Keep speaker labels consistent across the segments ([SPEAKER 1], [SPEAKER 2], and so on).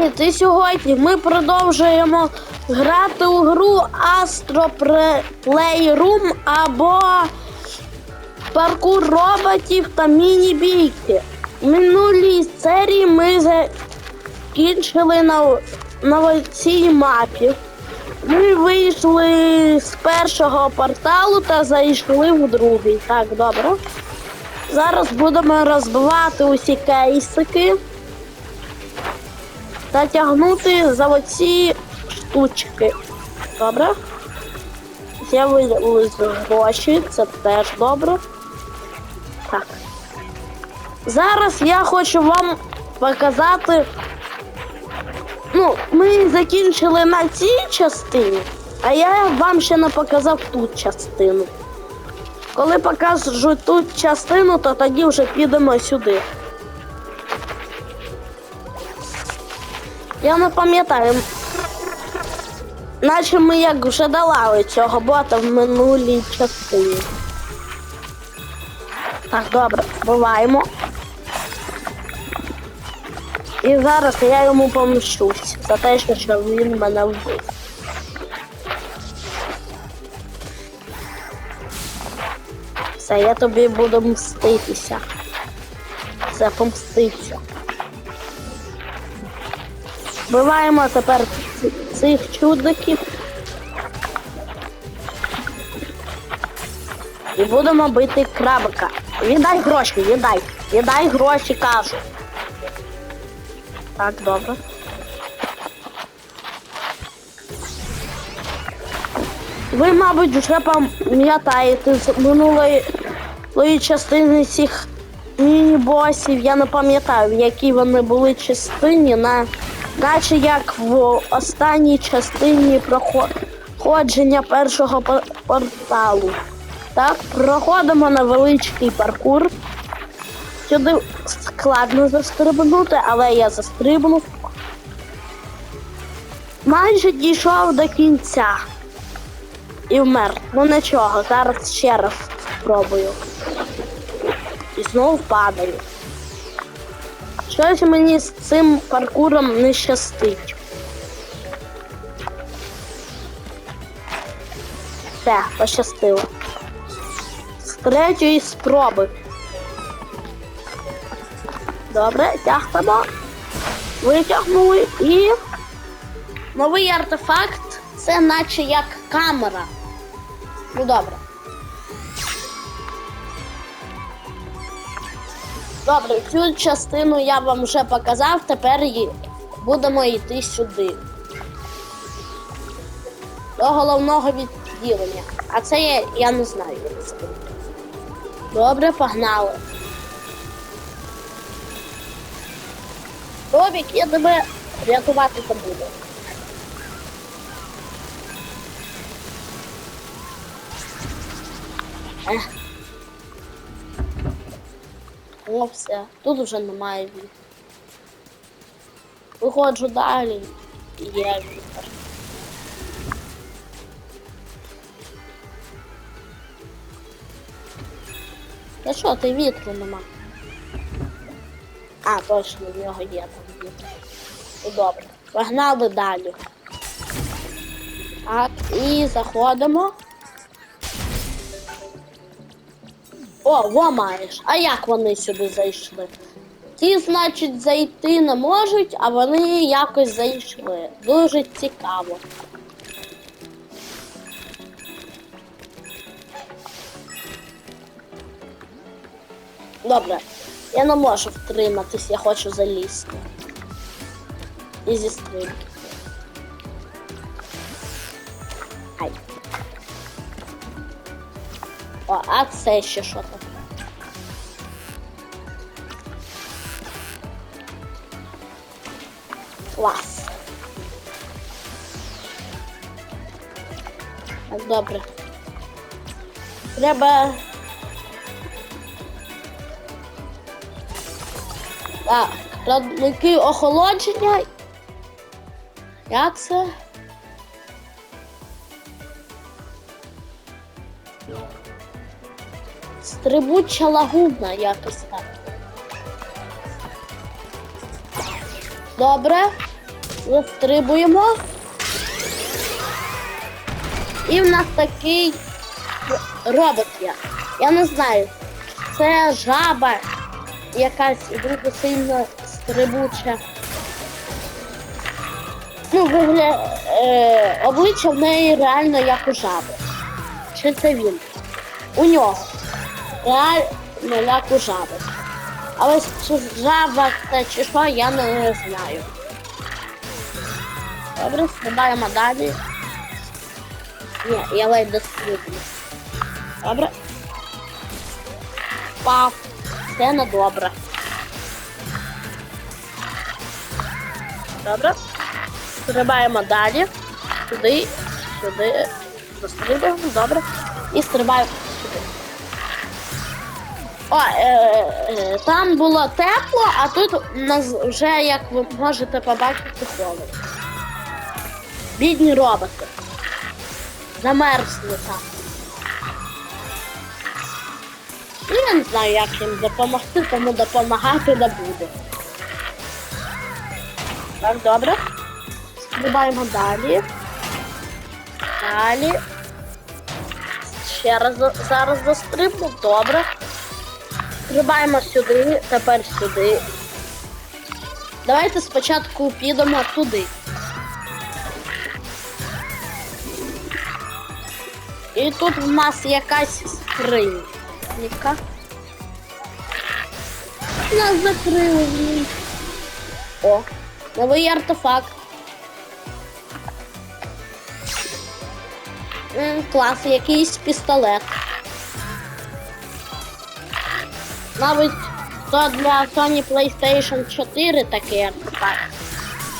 [SPEAKER 1] Привіт! І сьогодні ми продовжуємо грати у гру Astro Playroom або паркур роботів та міні-бійки. В минулій серії ми закінчили на, на цій мапі. Ми вийшли з першого порталу та зайшли в другий. Так, добре. Зараз будемо розбивати усі кейсики та за оці штучки. Добре? З'явились гроші, це теж добре. Так. Зараз я хочу вам показати. Ну, ми закінчили на цій частині, а я вам ще не показав ту частину. Коли покажу ту частину, то тоді вже підемо сюди. Я не пам'ятаю. Наче ми як вже долали цього бота в минулій частині. Так, добре, буваємо. І зараз я йому помщусь за те, що він мене вбив. Все, я тобі буду мститися. Це помститься. Вбиваємо тепер цих чудиків. І будемо бити крабика. Віддай гроші, віддай. Віддай гроші, кажу. Так, добре. Ви, мабуть, вже пам'ятаєте з минулої частини цих міні-босів. Я не пам'ятаю, в якій вони були частині, на, наче як в останній частині проходження першого порталу. Так, проходимо невеличкий паркур. Сюди складно застрибнути, але я застрибнув. Майже дійшов до кінця. І вмер. Ну нічого, зараз ще раз спробую. І знову падаю. Щось мені з цим паркуром не щастить. Все, пощастило. З третьої спроби. Добре, тягнемо. Витягнули і. Новий артефакт це наче як камера. Ну добре. Добре, цю частину я вам вже показав, тепер будемо йти сюди. До головного відділення. А це я, я не знаю. Добре, погнали. Робік, я тебе рятувати не буду. Ех. О, все. Тут вже немає вітер. Виходжу далі. і Є вітер. Та що, ти вітру нема? А, точно, в нього є там вітер. Ну добре. Погнали далі. Так, і заходимо. О, вомаєш. А як вони сюди зайшли? Ті, значить, зайти не можуть, а вони якось зайшли. Дуже цікаво. Добре, я не можу втриматись, я хочу залізти. І зі стрибки. О, а це ще що таке? Клас. Так, добре. Треба. Так, складники охолодження. Як це? Стрибуча лагуна якось так. Добре. Застрибуємо. І в нас такий робот є. Я не знаю, це жаба якась дуже сильно стрибуча. Ну, вигля... е, обличчя в неї реально як у жаби. Чи це він? У нього. Реально як у жаби. А ось чи жаба це чи що, я не знаю. Добре, стрибаємо далі. Ні, я ледь дострибну. Добре. Пав. Все на добре. Добре. Стрибаємо далі. Сюди, сюди. Застрибуємо, добре. І стрибаємо. О, е, е, там було тепло, а тут нас вже, як ви можете побачити, холодно. Бідні роботи. Замерзли там. Ну, я не знаю, як їм допомогти, тому допомагати не буду. Так, добре. Стрибаємо далі. Далі. Ще раз зараз застрибну. Добре. Стрибаємо сюди, тепер сюди. Давайте спочатку підемо туди. І тут в нас якась скринька. Нас закрили. О, новий артефакт. М, Клас, якийсь пістолет. Навіть то для Sony PlayStation 4 такий артефакт.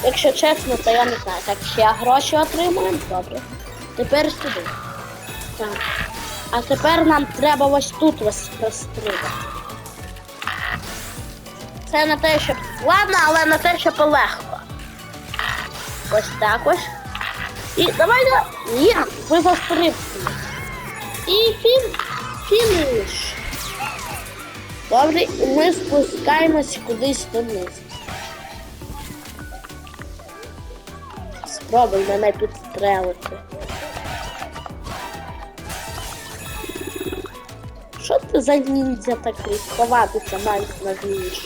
[SPEAKER 1] Якщо чесно, то я не знаю. Так, ще гроші отримуємо. Добре. Тепер сюди. Так. А тепер нам треба ось тут ось розстріляти. Це не те, щоб ладно, але не те, що полегко. Ось так ось. І давайте. Є, ви застрибнули. І фін... фініш. Добре, і ми спускаємось кудись донизу. Спробуй мене підстрелити. Що ти за ніндзя такий? Ховатися навіть не вмієш.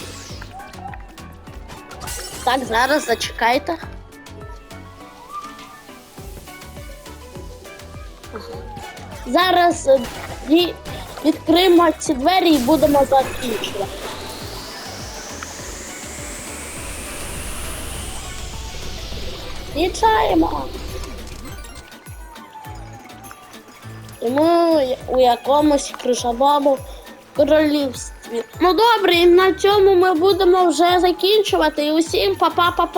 [SPEAKER 1] Так, зараз зачекайте. Зараз е, ві- відкриємо ці двері і будемо закінчувати. Включаємо. І ми у якомусь крижаному королівстві. Ну добре, і на цьому ми будемо вже закінчувати. І усім па-па-па-па.